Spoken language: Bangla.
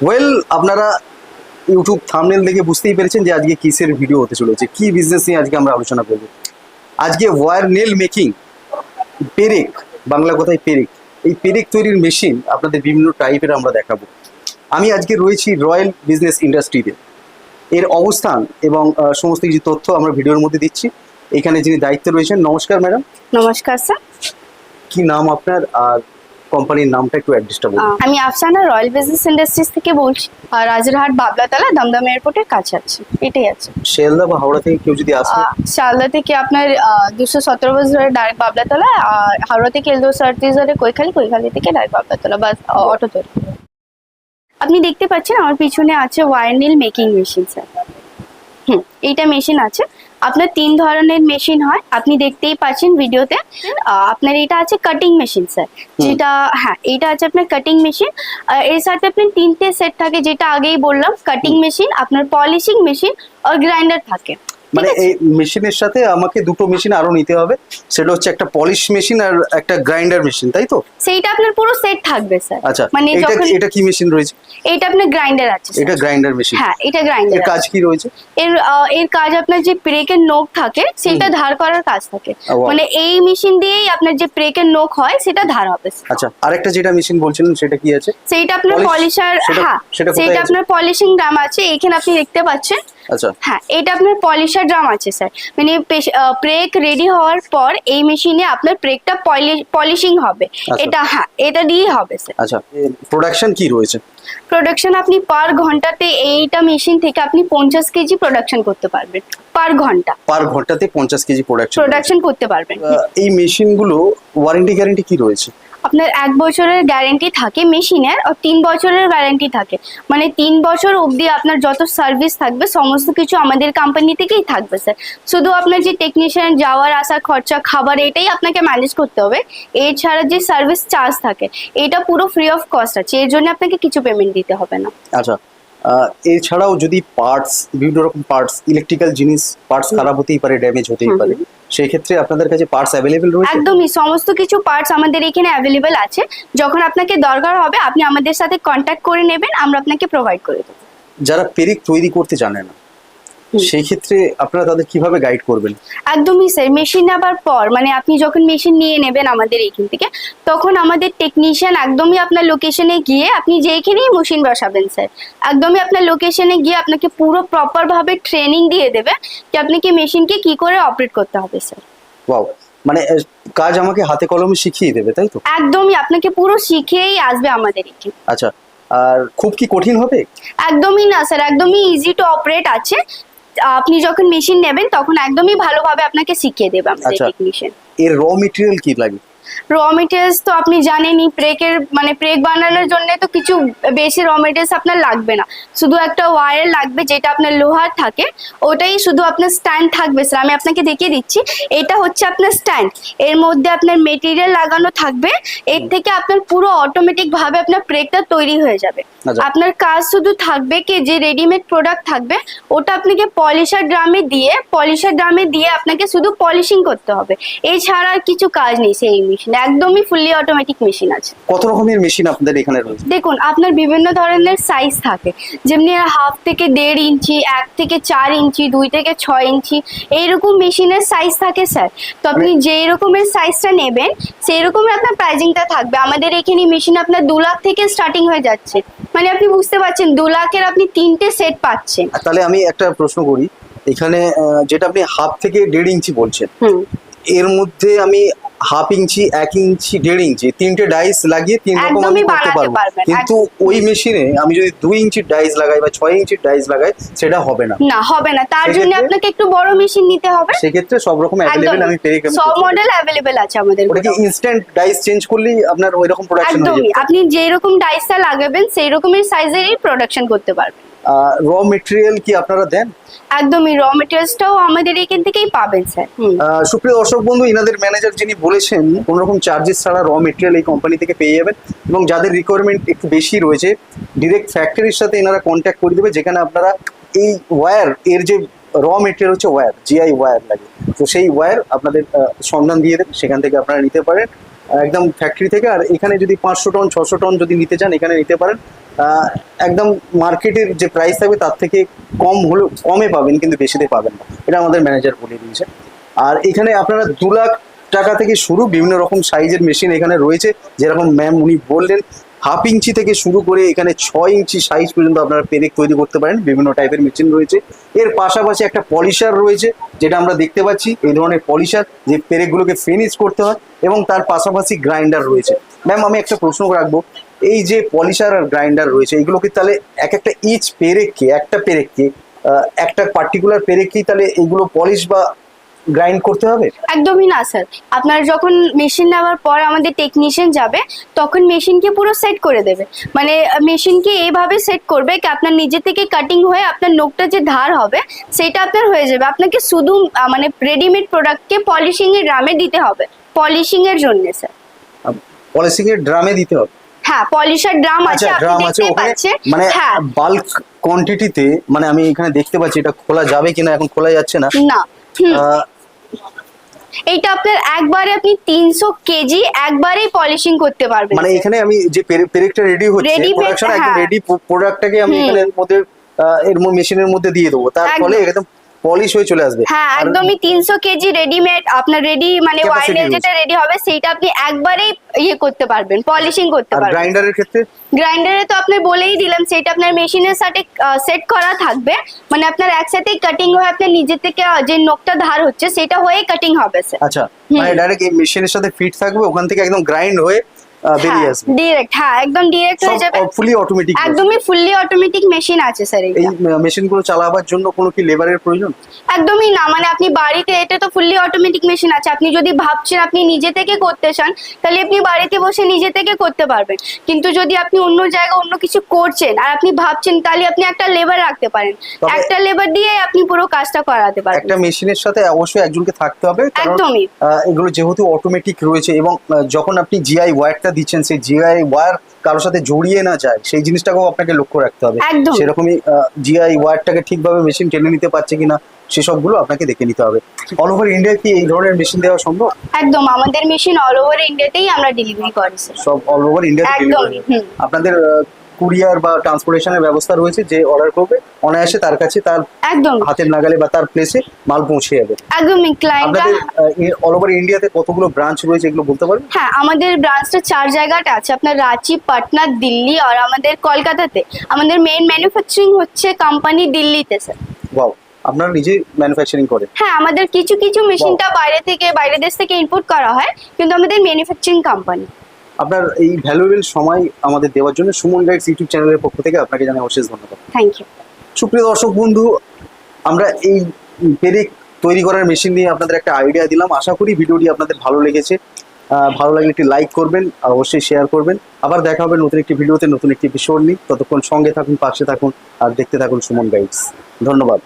ওয়েল আপনারা ইউটিউব থামনেল দেখে বুঝতেই পেরেছেন যে আজকে কিসের ভিডিও হতে চলেছে কি বিজনেস নিয়ে আজকে আমরা আলোচনা করব। আজকে ওয়ার নেল মেকিং পেরেক বাংলা কথায় পেরেক এই পেরেক তৈরির মেশিন আপনাদের বিভিন্ন টাইপের আমরা দেখাবো। আমি আজকে রয়েছি রয়্যাল বিজনেস ইন্ডাস্ট্রিতে এর অবস্থান এবং সমস্ত কিছু তথ্য আমরা ভিডিওর মধ্যে দিচ্ছি। এখানে যিনি দায়িত্বে রয়েছেন নমস্কার ম্যাডাম। নমস্কার স্যার। কি নাম আপনার? আর কোম্পানির নামটা একটু অ্যাড্রেসটা বলুন। আমি আফসানা রয়্যাল বিজনেস ইন্ডাস্ট্রিজ থেকে বলছি। আর রাজারহাট বাবলাতলা দমদম এয়ারপোর্টের কাছে আছে এটাই আছে। শিয়ালদা বা হাওড়া থেকে কেউ যদি আসে? শিয়ালদা থেকে আপনার দুশো সতেরো বাস ধরে ডাইরেক্ট বাবলাতলা আর হাওড়া থেকে এলদো সার্টিস ধরে কৈখালি কৈখালি থেকে ডাইরেক্ট বাবলাতলা বাস অটো ধরে। আপনি দেখতে পাচ্ছেন আমার পিছনে আছে wire nail making machine sir হুম এইটা মেশিন আছে। আপনার তিন ধরনের মেশিন হয়। আপনি দেখতেই পাচ্ছেন ভিডিওতে। আপনার এটা আছে কাটিং মেশিন স্যার যেটা হ্যাঁ এটা আছে আপনার কাটিং মেশিন এর সাথে আপনার তিনটে সেট থাকে যেটা আগেই বললাম। কাটিং মেশিন আপনার পলিশিং মেশিন আর গ্রাইন্ডার থাকে। মানে এই মেশিনের সাথে আমাকে দুটো মেশিন আরও নিতে হবে। সেটা হচ্ছে একটা পলিশ মেশিন আর একটা গ্রাইন্ডার মেশিন তাই তো? সেইটা আপনার পুরো সেট থাকবে স্যার। আচ্ছা মানে এটা এটা কি মেশিন রয়েছে? এটা আপনার গ্রাইন্ডার আছে এটা গ্রাইন্ডার মেশিন। হ্যাঁ এটা গ্রাইন্ডার এর কাজ কি রয়েছে? এর এর কাজ আপনার যে ব্রেকের নোক থাকে সেটা ধার করার কাজ থাকে। মানে এই মেশিন দিয়েই আপনার যে ব্রেকের নোক হয় সেটা ধার হবে আচ্ছা আরেকটা যেটা মেশিন বলছিলেন সেটা কি আছে? সেইটা আপনার পলিশার হ্যাঁ সেটা আপনার পলিশিং ড্রাম আছে এখানে আপনি দেখতে পাচ্ছেন। আচ্ছা। হ্যাঁ এটা আপনার পলিশার ড্রাম আছে স্যার মানে ব্রেক রেডি হওয়ার পর এই মেশিনে আপনার ব্রেকটা পলিশিং হবে। এটা হ্যাঁ এটা দিয়েই হবে স্যার আচ্ছা প্রোডাকশন কি রয়েছে? প্রোডাকশন আপনি পার ঘন্টাতে এইটা মেশিন থেকে আপনি পঞ্চাশ কেজি প্রোডাকশন করতে পারবেন। পার ঘণ্টা। পার ঘন্টাতে পঞ্চাশ কেজি প্রোডাকশন প্রোডাকশন করতে পারবেন। এই মেশিনগুলো ওয়ারেন্টি গ্যারেন্টি কি রয়েছে? আপনার এক বছরের গ্যারেন্টি থাকে মেশিনের আর তিন বছরের গ্যারেন্টি থাকে। মানে তিন বছর অবধি আপনার যত সার্ভিস থাকবে সমস্ত কিছু আমাদের কোম্পানি থেকেই থাকবে স্যার শুধু আপনার যে টেকনিশিয়ান যাওয়ার আসার খরচা খাবার এটাই আপনাকে ম্যানেজ করতে হবে। এছাড়া যে সার্ভিস চার্জ থাকে এটা পুরো ফ্রি অফ কস্ট আছে। এর জন্য আপনাকে কিছু পেমেন্ট দিতে হবে না। আচ্ছা এছাড়াও যদি পার্টস বিভিন্ন রকম পার্টস ইলেকট্রিক্যাল জিনিস পার্টস খারাপ হতেই পারে ড্যামেজ হতেই পারে সেই ক্ষেত্রে আপনাদের কাছে পার্টস অ্যাভেলেবল রয়েছে একদমই সমস্ত কিছু পার্টস আমাদের এখানে অ্যাভেলেবল আছে যখন আপনাকে দরকার হবে আপনি আমাদের সাথে কন্ট্যাক্ট করে নেবেন আমরা আপনাকে প্রোভাইড করে দেবো যারা পেরেক তৈরি করতে জানে না। সেই ক্ষেত্রে আপনারা তাদের কীভাবে গাইড করবেন? একদমই স্যার মেশিন নেবার পর মানে আপনি যখন মেশিন নিয়ে নেবেন আমাদের এইখান থেকে তখন আমাদের টেকনিশিয়ান একদমই আপনার লোকেশনে গিয়ে আপনি যেখানেই মেশিন বসাবেন স্যার একদমই আপনার লোকেশনে গিয়ে আপনাকে পুরো প্রপার ভাবে ট্রেনিং দিয়ে দেবে যে আপনাকে মেশিনকে কি করে অপারেট করতে হবে স্যার ওয়াও মানে কাজ আমাকে হাতে কলমে শিখিয়ে দেবে তাই তো? একদমই আপনাকে পুরো শিখেই আসবে আমাদের এখানে আচ্ছা আর খুব কি কঠিন হবে? একদমই না স্যার একদমই ইজি টু অপারেট আছে। আপনি যখন মেশিন নেবেন তখন একদমই ভালোভাবে আপনাকে শিখিয়ে দেবে আমাদের আচ্ছা। টেকনিশিয়ান এর র মেটেরিয়াল কি লাগে র মেটেরিয়ালস তো আপনি জানেনই প্রেকের মানে প্রেক বানানোর জন্য তো কিছু বেশি র মেটেরিয়ালস আপনার লাগবে না। শুধু একটা ওয়্যার লাগবে যেটা আপনার লোহার থাকে ওটাই শুধু আপনার স্ট্যান্ড থাকবে স্যার আমি আপনাকে দেখিয়ে দিচ্ছি এটা হচ্ছে আপনার স্ট্যান্ড এর মধ্যে আপনার মেটেরিয়াল লাগানো থাকবে এর থেকে আপনার পুরো অটোমেটিক ভাবে আপনার প্রেকটা তৈরি হয়ে যাবে। আচ্ছা। আপনার কাজ শুধু থাকবে কি যে রেডিমেড প্রোডাক্ট থাকবে ওটা আপনাকে পলিশার ড্রামে দিয়ে পলিশার ড্রামে দিয়ে আপনাকে শুধু পলিশিং করতে হবে। এছাড়া আর কিছু কাজ নেই সেই মেশিন একদমই ফুললি অটোমেটিক মেশিন আছে। কত রকমের মেশিন আপনাদের এখানে রয়েছে? দেখুন আপনার বিভিন্ন ধরনের সাইজ থাকে। যেমনি হাফ থেকে দেড় ইঞ্চি এক থেকে চার ইঞ্চি দুই থেকে ছয় ইঞ্চি এইরকম মেশিনের সাইজ থাকে স্যার তো আপনি যেই রকমের সাইজটা নেবেন সেই রকমের আপনার প্রাইজিংটা থাকবে। আমাদের এখানে মেশিন আপনার দু লাখ থেকে স্টার্টিং হয়ে যাচ্ছে। মানে আপনি বুঝতে পারছেন দু লাখের আপনি তিনটে সেট পাচ্ছেন। তাহলে আমি একটা প্রশ্ন করি এখানে যেটা আপনি হাফ থেকে দেড় ইঞ্চি বলছেন এর মধ্যে আমি হাফ ইঞ্চি এক ইঞ্চি দেড় ইঞ্চি তিনটে ডাইস লাগিয়ে তিন রকম আমি করতে পারব। কিন্তু ওই মেশিনে আমি যদি দুই ইঞ্চির ডাইস লাগাই বা ছয় ইঞ্চির ডাইস লাগাই সেটা হবে না। না হবে না। তার জন্য আপনাকে একটু বড় মেশিন নিতে হবে। সেক্ষেত্রে সব রকম অ্যাভেলেবেল আমি পেরে একদম সব মডেল অ্যাভেলেবেল আছে আমাদের ওটা কি ইনস্ট্যান্ট ডাইস চেঞ্জ করলেই আপনার ওই রকম প্রোডাকশন একদমই। যাবে। আপনি যেই রকম ডাইসটা লাগাবেন সেই রকমের সাইজেরই প্রোডাকশন করতে পারবেন। র মেটেরিয়াল কি আপনারা দেন? একদমই র মেটেরিয়ালসটাও আমাদের এখান থেকেই পাবেন স্যার। সুপ্রিয় দর্শক বন্ধু ইনাদের ম্যানেজার যিনি বলেছেন কোন রকম চার্জেস ছাড়া র মেটেরিয়াল এই কোম্পানি থেকে পেয়ে যাবেন এবং যাদের রিকোয়ারমেন্ট একটু বেশি রয়েছে ডিরেক্ট ফ্যাক্টরির সাথে এনারা কন্ট্যাক্ট করে দেবে যেখানে আপনারা এই ওয়্যার এর যে র মেটেরিয়াল হচ্ছে ওয়্যার জিআই ওয়্যার লাগে। তো সেই ওয়্যার আপনাদের সন্ধান দিয়ে দেবে সেখান থেকে আপনারা নিতে পারেন। একদম ফ্যাক্টরি থেকে, আর এখানে যদি পাঁচশো টন ছশো টন যদি নিতে চান, এখানে নিতে পারেন। একদম মার্কেটের যে প্রাইস থাকবে, তার থেকে কম হলেও, কমে পাবেন, কিন্তু বেশিতে পাবেন না। এটা আমাদের ম্যানেজার বলে দিয়েছে। আর এখানে আপনারা দু লাখ টাকা থেকে শুরু, বিভিন্ন রকম সাইজের মেশিন এখানে রয়েছে। যেরকম ম্যাম উনি বললেন হাফ ইঞ্চি থেকে শুরু করে এখানে ছয় ইঞ্চি সাইজ পর্যন্ত আপনারা পেরেক তৈরি করতে পারেন, বিভিন্ন টাইপের মেশিন রয়েছে। এর পাশাপাশি একটা পলিশার রয়েছে, যেটা আমরা দেখতে পাচ্ছি, এই ধরনের পলিশার যে পেরেকগুলোকে ফিনিশ করতে হয় এবং তার পাশাপাশি গ্রাইন্ডার রয়েছে। ম্যাম আমি একটা প্রশ্ন রাখব, এই যে পলিশার আর গ্রাইন্ডার রয়েছে, এগুলোকে তাহলে এক একটা ইচ পেরেককে, একটা পেরেককে একটা পার্টিকুলার পেরেককেই তাহলে এগুলো পলিশ বা গ্রাইন্ড করতে হবে? একদমই না স্যার আপনার যখন মেশিন নেওয়ার পর আমাদের টেকনিশিয়ান যাবে তখন মেশিনকে পুরো সেট করে দেবে। মানে মেশিনকে এইভাবে সেট করবে কি আপনার নিজে থেকে কাটিং হয়ে আপনার নোকটা যে ধার হবে সেটা আপনার হয়ে যাবে। আপনাকে শুধু মানে রেডিমেড প্রোডাক্টকে পলিশিং এর ড্রামে দিতে হবে। পলিশিং এর জন্য স্যার পলিশিং এর ড্রামে দিতে হবে? হ্যাঁ পলিশার ড্রাম আছে আচ্ছা আপনি দেখতে পাচ্ছেন। মানে হ্যাঁ। বাল্ক কোয়ান্টিটিতে মানে আমি এখানে দেখতে পাচ্ছি এটা খোলা যাবে কিনা? এখন খোলা যাচ্ছে না। না। এইটা আপনার একবারে আপনি তিনশো কেজি একবারেই পলিশিং করতে পারবেন মানে এখানে আমি যে পেরে- পেরেকটা রেডি হচ্ছে প্রোডাকশন একদম হ্যাঁ। রেডি প্রোডাক্টটাকে আমি এখানে এর মধ্যে এর মেশিনের মধ্যে দিয়ে দেবো তার। ফলে একদম পলিশ হয়ে চলে আসবে। হ্যাঁ একদমই তিনশো কেজি রেডিমেড আপনার রেডি মানে Capacity যেটা রেডি হবে সেইটা আপনি একবারেই ইয়ে করতে পারবেন পলিশিং করতে পারবেন। গ্রাইন্ডারের ক্ষেত্রে? গ্রাইন্ডারে তো আপনি বলেই দিলাম সেটা আপনার মেশিনের সাথে সেট করা থাকবে। মানে আপনার একসাথেই কাটিং হয়ে আপনার নিজে থেকে যে নখটা ধার হচ্ছে সেটা হয়ে কাটিং হবে আচ্ছা মানে ডাইরেক্ট এই মেশিনের সাথে ফিট থাকবে ওখান থেকে একদম গ্রাইন্ড হয়ে বেরিয়ে আসবে। ডিরেক্ট হ্যাঁ একদম ডিরেক্ট হয়ে যাবে। ফুলি অটোমেটিক একদমই ফুললি অটোমেটিক মেশিন আছে স্যার এই এইটা মেশিনগুলো চালাবার জন্য কোনো কি লেবারের প্রয়োজন? একদমই না মানে আপনি বাড়িতে এটা তো ফুললি অটোমেটিক মেশিন আছে। আপনি যদি ভাবছেন আপনি নিজে থেকে করতে চান তাহলে আপনি বাড়িতে বসে নিজে থেকে করতে পারবেন। কিন্তু যদি আপনি অন্য জায়গায় অন্য কিছু করছেন আর আপনি ভাবছেন তাহলে আপনি একটা লেবার রাখতে পারেন। একটা লেবার দিয়ে আপনি পুরো কাজটা করাতে পারেন একটা মেশিনের সাথে অবশ্যই একজনকে থাকতে হবে একদমই। এগুলো যেহেতু অটোমেটিক রয়েছে এবং যখন আপনি জিআই ওয়্যারটা দিচ্ছেন সেই জিআই ওয়ার কারোর সাথে জড়িয়ে না যায় সেই জিনিসটাকেও আপনাকে লক্ষ্য রাখতে হবে। সেরকমই জিআই ওয়ারটাকে ঠিকভাবে মেশিন টেনে নিতে পারছে কিনা সেসবগুলো আপনাকে দেখে নিতে হবে। অল ওভার ইন্ডিয়া কি এই ধরনের মেশিন দেওয়া সম্ভব? একদম আমাদের মেশিন অল ওভার ইন্ডিয়াতেই আমরা ডেলিভারি করি সব অল ওভার ইন্ডিয়াতে আপনাদের কুরিয়ার বা ট্রান্সপোর্টেশনের ব্যবস্থা রয়েছে যে অর্ডার করবে অনায়াসে তার কাছে তার একদম। হাতের নাগালে বা তার প্লেসে মাল পৌঁছে যাবে। একদমই ক্লায়েন্টটা আপনাদের অল ওভার ইন্ডিয়াতে কতগুলো ব্রাঞ্চ রয়েছে এগুলো বলতে পারবেন? হ্যাঁ আমাদের ব্রাঞ্চটা চার জায়গাটা আছে। আপনার রাঁচি পাটনা দিল্লি আর আমাদের কলকাতাতে। আমাদের মেইন ম্যানুফ্যাকচারিং হচ্ছে কোম্পানি দিল্লিতে স্যার ওয়াও আপনারা নিজে ম্যানুফ্যাকচারিং করেন? হ্যাঁ আমাদের কিছু কিছু মেশিনটা বাইরে থেকে বাইরে দেশ থেকে ইম্পোর্ট করা হয় কিন্তু আমাদের ম্যানুফ্যাকচারিং কোম্পানি আপনার এই ভ্যালুয়েবল সময় আমাদের দেওয়ার জন্য সুমন গাইডস ইউটিউব চ্যানেলের পক্ষ থেকে আপনাকে জানাই অশেষ ধন্যবাদ। থ্যাংক ইউ সুপ্রিয় দর্শক বন্ধু আমরা এই পেরেক তৈরি করার মেশিন নিয়ে আপনাদের একটা আইডিয়া দিলাম। আশা করি ভিডিওটি আপনাদের ভালো লেগেছে। ভালো লাগলে একটি লাইক করবেন আর অবশ্যই শেয়ার করবেন। আবার দেখা হবে নতুন একটি ভিডিওতে নতুন একটি এপিসোড নিয়ে। ততক্ষণ সঙ্গে থাকুন পাশে থাকুন আর দেখতে থাকুন সুমন গাইডস। ধন্যবাদ।